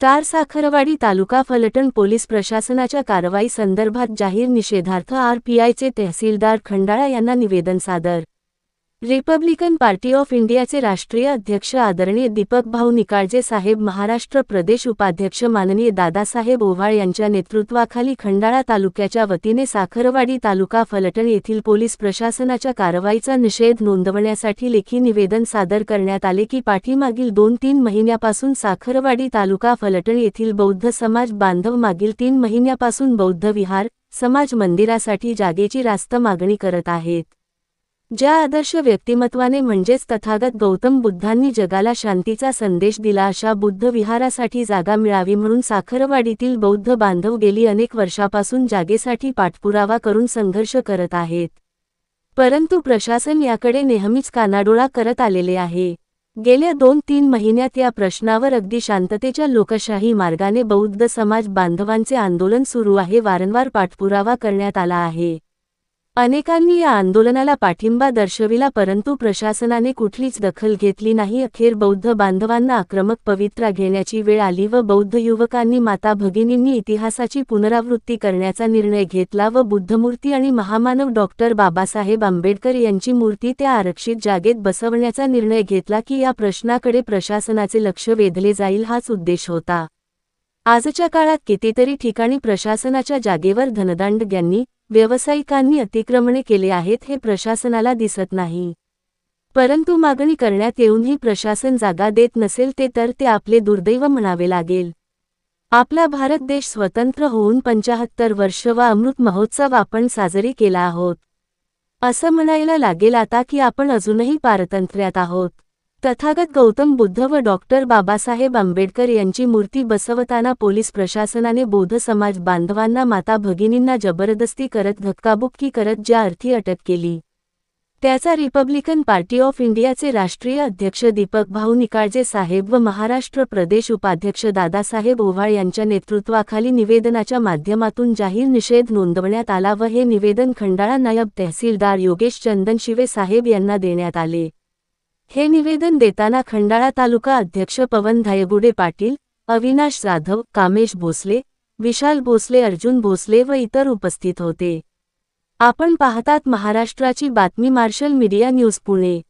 Star Sakharwadi तालुका Phaltan police प्रशासनाच्या कारवाई संदर्भात जाहीर निषेधार्थ आरपीआयचे तहसीलदार खंडाळा यांना निवेदन सादर रिपब्लिकन पार्टी ऑफ इंडियाचे राष्ट्रीय अध्यक्ष आदरणीय दीपक भाऊ निकाळजे साहेब महाराष्ट्र प्रदेश उपाध्यक्ष माननीय दादासाहेब ओव्हाळ यांच्या नेतृत्वाखाली खंडाळा तालुक्याच्या वतीने साखरवाडी तालुका फलटण येथील पोलीस प्रशासनाच्या कारवाईचा निषेध नोंदवण्यासाठी लेखी निवेदन सादर करण्यात आले की पाठीमागील दोन तीन महिन्यापासून साखरवाडी तालुका फलटण येथील बौद्ध समाज बांधव मागील तीन महिन्यापासून बौद्ध विहार समाज मंदिरासाठी जागेची रास्त मागणी करत आहेत. ज्या आदर्श व्यक्तिमत्वाने म्हणजेच तथागत गौतम बुद्धांनी जगाला शांतीचा संदेश दिला अशा बुद्ध विहारासाठी जागा मिळावी म्हणून साखरवाडीतील बौद्ध बांधव गेली अनेक वर्षापासून जागेसाठी पाठपुरावा करून संघर्ष करत आहेत. परंतु प्रशासन याकडे नेहमीच कानाडोळा करत आलेले आहे. गेल्या दोन तीन महिन्यात या प्रश्नावर अगदी शांततेच्या लोकशाही मार्गाने बौद्ध समाज बांधवांचे आंदोलन सुरू आहे वारंवार पाठपुरावा करण्यात आला आहे. अनेकांनी या आंदोलनाला पाठिंबा दर्शविला परंतु प्रशासनाने कुठलीच दखल घेतली नाही. अखेर बौद्ध बांधवांना आक्रमक पवित्रा घेण्याची वेळ आली व बौद्ध युवकांनी माता भगिनींनी इतिहासाची पुनरावृत्ती करण्याचा निर्णय घेतला व बुद्धमूर्ती आणि महामानव डॉक्टर बाबासाहेब आंबेडकर यांची मूर्ती त्या आरक्षित जागेत बसवण्याचा निर्णय घेतला की या प्रश्नाकडे प्रशासनाचे लक्ष वेधले जाईल हाच उद्देश होता. आजच्या काळात कितीतरी ठिकाणी प्रशासनाच्या जागेवर धनदांडग्यांनी व्यावसायिकांनी अतिक्रमणे केले आहेत हे प्रशासनाला दिसत नाही. परंतु मागणी करण्यात येऊनही प्रशासन जागा देत नसेल ते तर ते आपले दुर्दैव म्हणावे लागेल. आपला भारत देश स्वतंत्र होऊन पंचाहत्तर वर्ष व अमृत महोत्सव आपण साजरी केला आहोत. असं म्हणायला लागेल आता की आपण अजूनही पारतंत्र्यात आहोत. तथागत गौतम बुद्ध व डॉक्टर बाबासाहेब आंबेडकर यांची मूर्ती बसवताना पोलीस प्रशासनाने बौद्ध समाज बांधवांना माता भगिनींना जबरदस्ती करत धक्काबुक्की करत ज्या अर्थी अटक केली. त्याचा रिपब्लिकन पार्टी ऑफ इंडियाचे राष्ट्रीय अध्यक्ष दीपक भाऊ निकाळजे साहेब व महाराष्ट्र प्रदेश उपाध्यक्ष दादासाहेब ओव्हाळ यांच्या नेतृत्वाखाली निवेदनाच्या माध्यमातून जाहीर निषेध नोंदवण्यात आला व हे निवेदन खंडाळा नायब तहसीलदार योगेश चंदनशिवे साहेब यांना देण्यात आले. हे निवेदन देताना खंडाळा तालुका अध्यक्ष पवन धायगुडे पाटील अविनाश जाधव कामेश भोसले विशाल भोसले अर्जुन भोसले व इतर उपस्थित होते. आपण पाहतात महाराष्ट्राची बातमी मार्शल मीडिया न्यूज पुणे.